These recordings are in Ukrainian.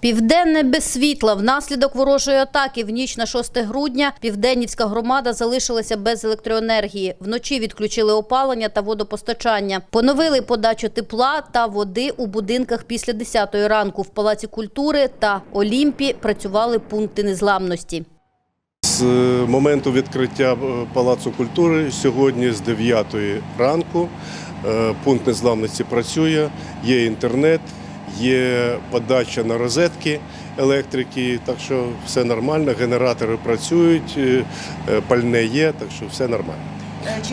Південне без світла. Внаслідок ворожої атаки в ніч на 6 грудня південнівська громада залишилася без електроенергії. Вночі відключили опалення та водопостачання. Поновили подачу тепла та води у будинках після 10 ранку. В Палаці культури та Олімпі працювали пункти незламності. З моменту відкриття е, Палацу культури сьогодні з 9 ранку е, пункт незламності працює, є інтернет, є подача на розетки електрики, так що все нормально, генератори працюють, е, е, пальне є, так що все нормально.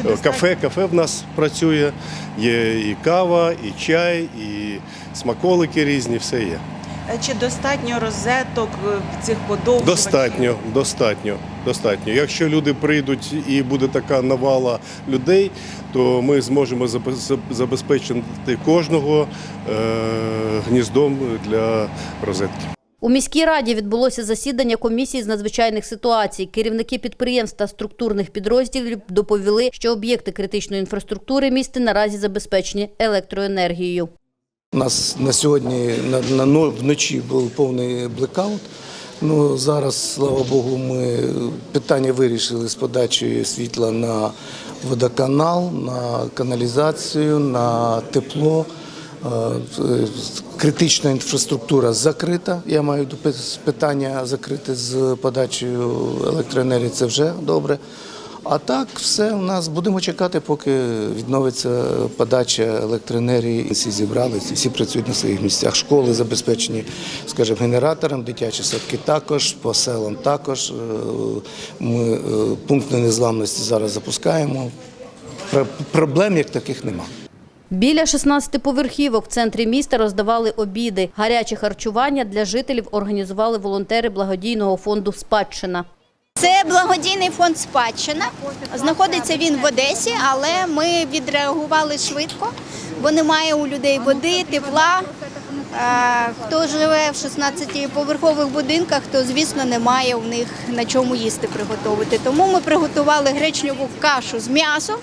Е, Кафе, кафе в нас працює, є і кава, і чай, і смаколики різні, все є. Чи достатньо розеток е, цих подовжувачів? Достатньо, достатньо, достатньо. Якщо люди прийдуть і буде така навала людей, то ми зможемо забезпечити кожного е, гніздом для розетки. У міській раді відбулося засідання комісії з надзвичайних ситуацій. Керівники підприємств та структурних підрозділів доповіли, що об'єкти критичної інфраструктури міста наразі забезпечені електроенергією. У нас на сьогодні на, на но- вночі був повний блекаут. Ну зараз, слава Богу, ми питання вирішили з подачею світла на водоканал, на каналізацію, на тепло. Е, Критична інфраструктура закрита. Я маю питання закрити з подачею електроенергії. Це вже добре. А так, все у нас будемо чекати, поки відновиться подача електроенергії. Всі зібралися, всі працюють на своїх місцях. Школи забезпечені, скажімо, генератором, дитячі садки також, по селам також. Е, Ми е, пункти незламності зараз запускаємо. Про- Проблем як таких немає. Біля 16 поверхівок в центрі міста роздавали обіди. Гаряче харчування для жителів організували волонтери благодійного фонду Спадщина. Це благодійний фонд спадщина. Знаходиться він в Одесі, але ми відреагували швидко, бо немає у людей води, тепла. Е, Хто живе в 16-поверхових будинках, то звісно немає у них на чому їсти приготувати. Тому ми приготували гречневу кашу з м'ясом,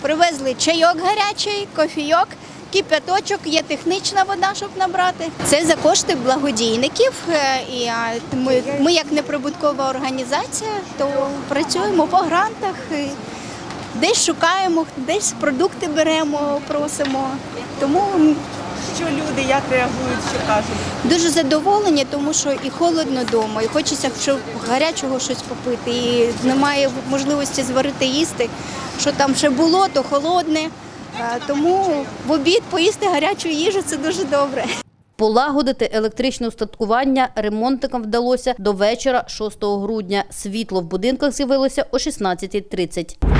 привезли чайок гарячий, кофійок. Кипяточок, є технічна вода, щоб набрати. Це за кошти благодійників. е, І ми, ми як неприбуткова організація, то працюємо по грантах. і Десь шукаємо, десь продукти беремо, просимо. Тому Що люди, як реагують, що кажуть? дуже задоволені, тому що і холодно вдома, і хочеться щоб гарячого щось попити. І немає можливості зварити їсти. Що там ще було, то холодне. Тому в обід поїсти гарячу їжу це дуже добре. Полагодити електричне устаткування ремонтникам вдалося до вечора 6 грудня. Світло в будинках з'явилося о 16.30.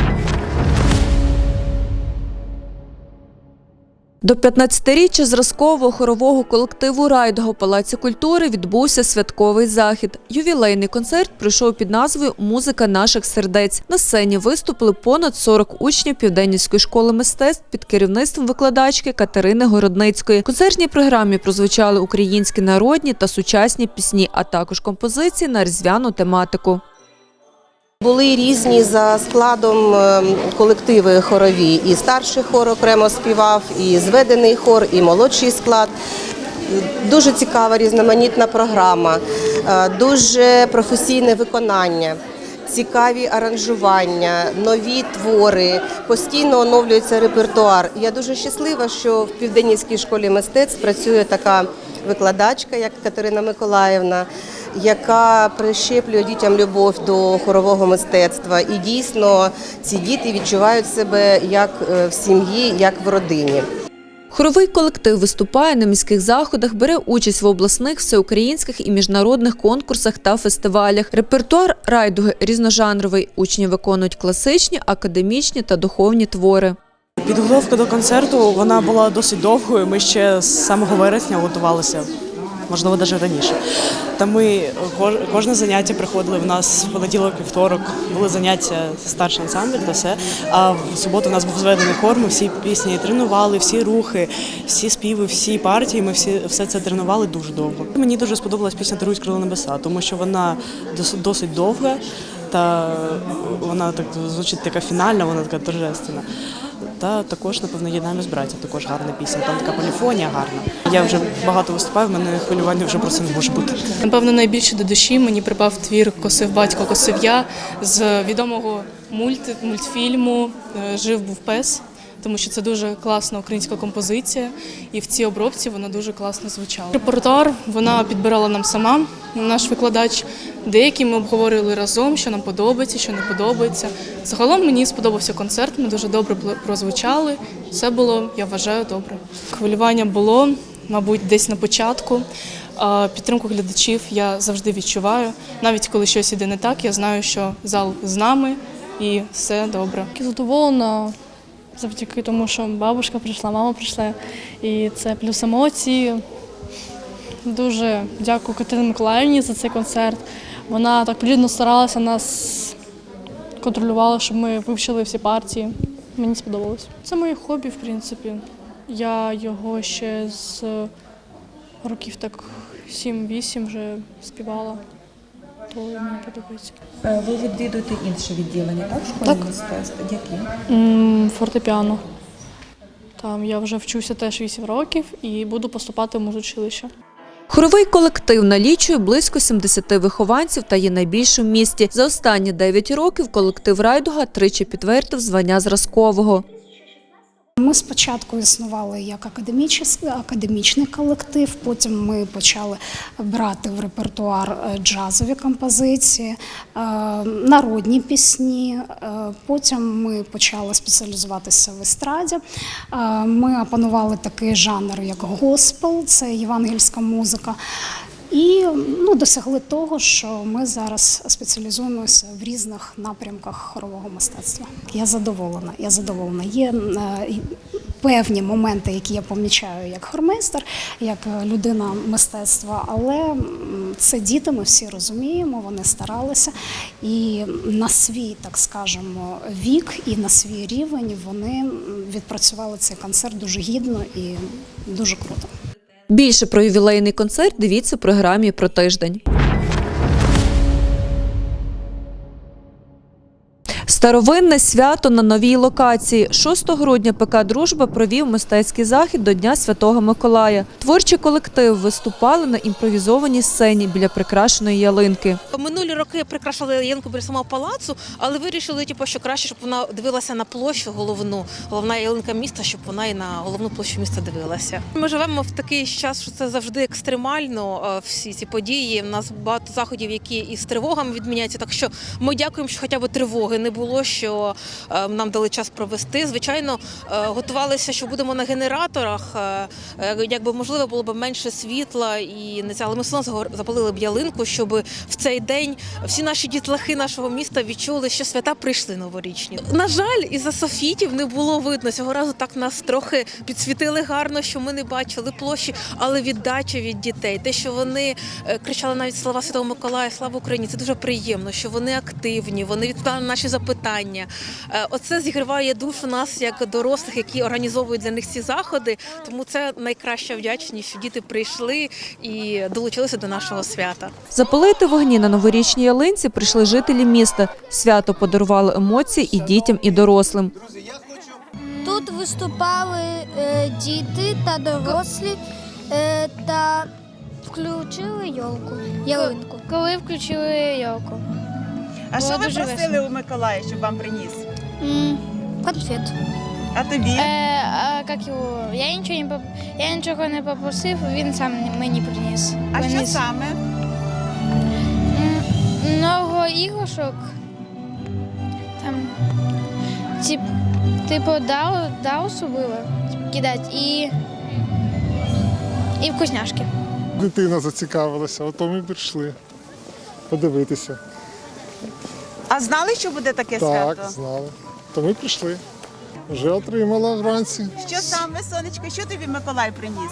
До 15-річчя зразкового хорового колективу Райдого Палаці культури відбувся святковий захід. Ювілейний концерт пройшов під назвою Музика наших сердець. На сцені виступили понад 40 учнів Південнівської школи мистецтв під керівництвом викладачки Катерини Городницької. В концертній програмі прозвучали українські народні та сучасні пісні, а також композиції на різдвяну тематику. Були різні за складом е, колективи хорові. І старший хор окремо співав, і зведений хор, і молодший склад. Дуже цікава різноманітна програма, е, дуже професійне виконання. Цікаві аранжування, нові твори, постійно оновлюється репертуар. Я дуже щаслива, що в Південнівській школі мистецтв працює така викладачка, як Катерина Миколаївна, яка прищеплює дітям любов до хорового мистецтва. І дійсно ці діти відчувають себе як е, в сім'ї, як в родині. Хоровий колектив виступає на міських заходах, бере участь в обласних, всеукраїнських і міжнародних конкурсах та фестивалях. Репертуар райдуги різножанровий. Учні виконують класичні, академічні та духовні твори. Підготовка до концерту вона була досить довгою. Ми ще з самого вересня готувалися, можливо, навіть раніше. Та ми кожне заняття приходили в нас в понеділок, вівторок, були заняття старший ансамбль та все. А в суботу у нас був зведений хор, ми всі пісні тренували, всі рухи, всі співи, всі партії. Ми всі все це тренували дуже довго. Мені дуже сподобалась пісня Дарують крила небеса, тому що вона досить довга. Та вона так звучить така фінальна, вона така торжественна. Та також, напевно, єднаємось браття, також гарна пісня. Там така поліфонія гарна. Я вже багато виступаю, в мене хвилювання вже просто не може бути. Напевно, найбільше до душі мені припав твір Косив батько, косив я з відомого мульт, мультфільму е, Жив був пес, тому що це дуже класна українська композиція, і в цій обробці вона дуже класно звучала. Репертуар вона підбирала нам сама, наш викладач. Деякі ми обговорювали разом, що нам подобається, що не подобається. Загалом мені сподобався концерт, ми дуже добре прозвучали. Все було, я вважаю, добре. Хвилювання було, мабуть, десь на початку. Підтримку глядачів я завжди відчуваю. Навіть коли щось іде не так, я знаю, що зал з нами і все добре. Задоволена завдяки тому, що бабушка прийшла, мама прийшла. І це плюс емоції. Дуже дякую Катерині Миколаївні за цей концерт. Вона так плідно старалася нас контролювала, щоб ми вивчили всі партії. Мені сподобалось. Це моє хобі, в принципі. Я його ще з років так 7-8 вже співала, то мені подобається. Е, Ви відвідуєте інше відділення, так? Школи Так. мистецтв? Які? Фортепіано. Там я вже вчуся теж 8 років і буду поступати в музучилище. Хоровий колектив налічує близько 70 вихованців та є найбільшим в місті. За останні 9 років колектив Райдуга тричі підтвердив звання зразкового. Ми спочатку існували як академічний, колектив, потім ми почали брати в репертуар е, джазові композиції, е, народні пісні. е, Потім ми почали спеціалізуватися в естраді. Ми опанували такий жанр, як госпел, це євангельська музика. І ну, досягли того, що ми зараз спеціалізуємося в різних напрямках хорового мистецтва. Я задоволена. Я задоволена. Є е, певні моменти, які я помічаю як хормейстер, як людина мистецтва, але це діти, ми всі розуміємо, вони старалися. І на свій, так скажемо, вік і на свій рівень вони відпрацювали цей концерт дуже гідно і дуже круто. Більше про ювілейний концерт дивіться в програмі про тиждень. Старовинне свято на новій локації. 6 грудня ПК Дружба провів мистецький захід до Дня Святого Миколая. Творчі колективи виступали на імпровізованій сцені біля прикрашеної ялинки. Минулі роки прикрашали ялинку біля самого палацу, але вирішили, типу, що краще, щоб вона дивилася на площу головну, головна ялинка міста, щоб вона і на головну площу міста дивилася. Ми живемо в такий час, що це завжди екстремально. е, Всі ці події. У нас багато заходів, які із тривогами відміняються. Так що ми дякуємо, що хоча б тривоги не було, що е, нам дали час провести. Звичайно, е, готувалися, що будемо на генераторах. е, Якби можливо було б менше світла і не це, але ми все одно запалили б ялинку, щоб в цей день всі наші дітлахи нашого міста відчули, що свята прийшли новорічні. На жаль, із-за софітів не було видно. Цього разу так нас трохи підсвітили гарно, що ми не бачили площі, але віддача від дітей, те, що вони кричали навіть слова Святого Миколая, слава Україні, це дуже приємно, що вони активні, вони відповідали на наші запитання. Е, Оце зігріває душу нас як дорослих, які організовують для них ці заходи. Тому це найкраща вдячність, що діти прийшли і долучилися до нашого свята. Запалити вогні на новорічній ялинці прийшли жителі міста. Свято подарувало емоції і дітям, і дорослим. Тут виступали е, діти та дорослі е, та включили йолку, ялинку. Коли включили ялку? А Було що ви дуже просили весело. у Миколая, щоб вам приніс? Конфет. А тобі? Е, а як його? Я нічого не поп... я нічого не попросив, він сам мені приніс. А що Приніс. саме? М, Много іграшок. Там, тип, типу, дау, даусу було типу, кидати і, і вкусняшки. Дитина зацікавилася, ото ми прийшли подивитися. А знали, що буде таке Так, свято? знали. То ми прийшли. Вже отримала вранці. Що саме, сонечко, що тобі Миколай приніс?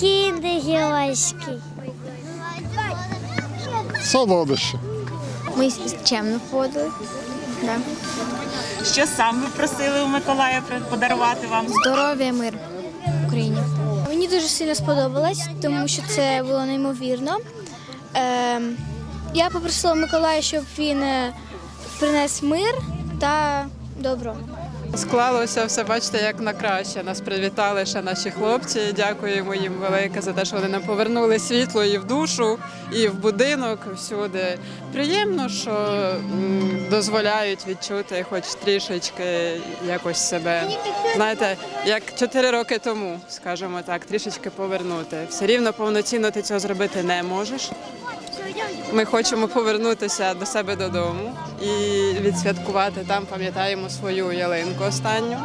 Кіндер-гілочки. Солодощі. Ми чемно ходили. Да. Що саме просили у Миколая подарувати вам? Здоров'я, мир в Україні. Мені дуже сильно сподобалось, тому що це було неймовірно. Ем, я попросила Миколая, щоб він е, приніс мир та добро. Склалося все, бачите, як на краще. Нас привітали ще наші хлопці. Дякуємо їм велике за те, що вони нам повернули світло і в душу, і в будинок, всюди. Приємно, що дозволяють відчути хоч трішечки якось себе. Знаєте, як чотири роки тому, скажімо так, трішечки повернути. Все рівно повноцінно ти цього зробити не можеш. Ми хочемо повернутися до себе додому і відсвяткувати там, пам'ятаємо свою ялинку останню.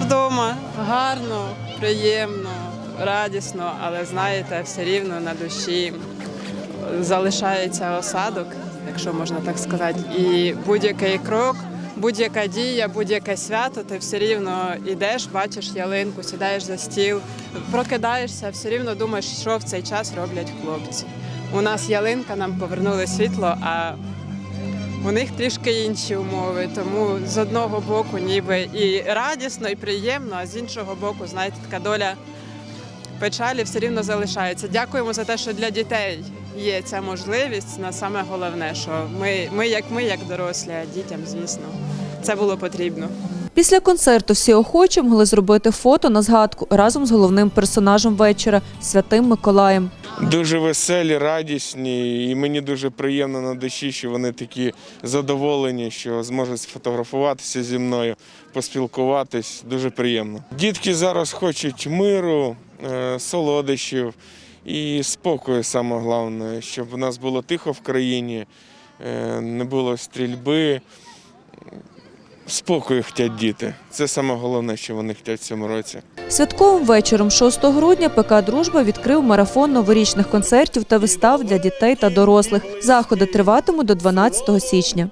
Вдома гарно, приємно, радісно, але знаєте, все рівно на душі залишається осадок, якщо можна так сказати. І будь-який крок, будь-яка дія, будь-яке свято, ти все рівно йдеш, бачиш ялинку, сідаєш за стіл, прокидаєшся, все рівно думаєш, що в цей час роблять хлопці. У нас ялинка, нам повернули світло, а у них трішки інші умови. Тому з одного боку, ніби і радісно, і приємно, а з іншого боку, знаєте, така доля печалі все рівно залишається. Дякуємо за те, що для дітей є ця можливість. На саме головне, що ми, ми як ми, як дорослі, а дітям, звісно, це було потрібно. Після концерту всі охочі могли зробити фото на згадку разом з головним персонажем вечора Святим Миколаєм. Дуже веселі, радісні, і мені дуже приємно на душі, що вони такі задоволені, що зможуть сфотографуватися зі мною, поспілкуватись. Дуже приємно. Дітки зараз хочуть миру, е, солодощів і спокою, саме головне, щоб у нас було тихо в країні, е, не було стрільби. Спокою хочуть діти. Це саме головне, що вони хочуть в цьому році. Святковим вечором 6 грудня ПК Дружба відкрив марафон новорічних концертів та вистав для дітей та дорослих. Заходи триватимуть до 12 січня.